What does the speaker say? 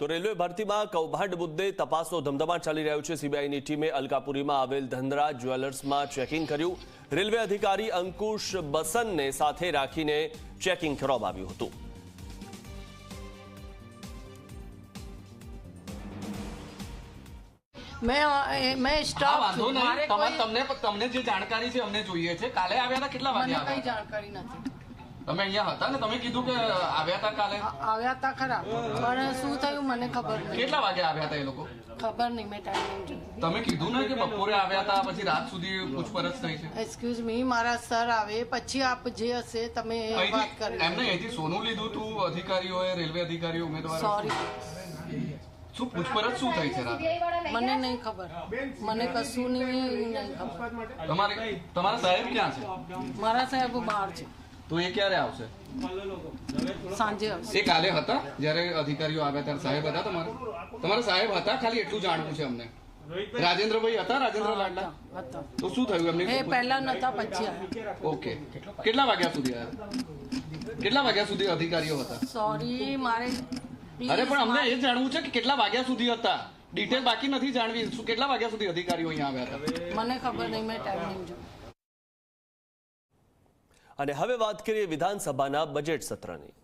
તો રેલવે ભરતીમાં કૌભાંડ મુદ્દે તપાસનો ધમધમાટ ચાલી રહ્યો છે. સીબીઆઈની ટીમે અલકાપુરીમાં આવેલ ધનરાજ જ્વેલર્સમાં ચેકિંગ કર્યું. રેલવે અધિકારી અંકુશ બસનને સાથે રાખીને ચેકિંગ કરવામાં આવ્યું હતું. મેં મેં સ્ટાફ તમને તમને જે જાણકારી છે અમને જોઈએ છે. કાલે આવ્યા હતા? કેટલા વાગે મને કઈ જાણકારી નથી. તમે અહીંયા હતા ને તમે કીધું કે આવ્યા હતા કાલે? આવ્યા તા ખરા. પણ શું થયું મને ખબર નહીં. કેટલા વાગે આવ્યા હતા એ લોકો? ખબર નહીં મેં ટાઈમ તમે કીધું ને કે બપોરે આવ્યા હતા પછી રાત સુધી પૂછપરછ થઈ છે. એક્સક્યુઝ મી મારા સર આવે પછી આપ જે હશે તમે વાત કરો એમને અહીંથી સોનું લીધું તું અધિકારીઓએ રેલવે અધિકારીઓ ઉમેદવાર? સોરી શું પૂછપરછ શું થઈ છે રાત? મને નહીં ખબર. મને કશું નહીં નહીં ખબર. તમારે તમારા સાહેબ ક્યાં છે? મારા સાહેબ બહાર છે. તો એ ક્યારે આવશે? સાંજે આવશે. એ કાલે હતા જ્યારે અધિકારીઓ આવ્યા ત્યારે સાહેબ હતા તમારે? તમારા સાહેબ હતા ખાલી એટલું જાણવું છે અમને. રાજેન્દ્રભાઈ હતા રાજેન્દ્ર લાડલા? તો શું થયું એ એમને પહેલા નતા પછી ઓકે. કેટલા વાગ્યા સુધી આવ્યા? કેટલા વાગ્યા સુધી અધિકારીઓ હતા? સોરી મારે અરે પણ અમને એ જાણવું છે કે કેટલા વાગ્યા સુધી હતા? ડિટેલ બાકી નથી જાણવી. શું કેટલા વાગ્યા સુધી અધિકારીઓ અહીંયા આવ્યા હતા? મને ખબર નહીં મેં ટાઈમ નહીં જોયું. અને હવે વાત કરીએ વિધાનસભાના બજેટ સત્રની.